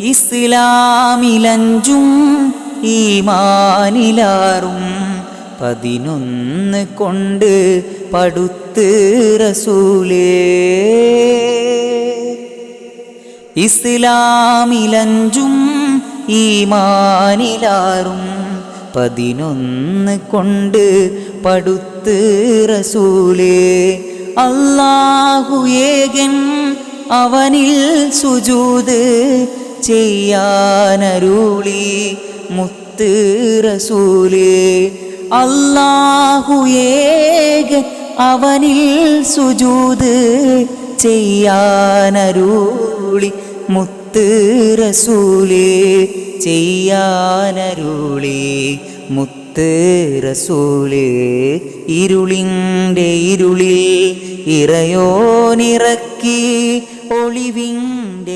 ഇസ്ലാമിലഞ്ചും ഈമാനിലാറും പതിനൊന്ന് കൊണ്ട് പടുത്ത് റസൂലേ. ഇസ്ലാമിലഞ്ചും ഈമാനിലാറും പതിനൊന്ന് കൊണ്ട് പടുത്ത് റസൂലേ. അല്ലാഹു ഏകൻ അവനിൽ സുജൂത് ചെയ്യാനരുളി മുത്ത് റസൂലേ. അല്ലാഹു ഏകൻ അവനിൽ സുജൂത് ചെയ്യാനരുളി മുത്ത് റസൂലേ. ചെയ്യാനരുളി മുത്ത് റസൂലേ. ഇരുളിന്റെ ഇരുളിൽ ഇറയോനിറക്കി ഒളിവിങ്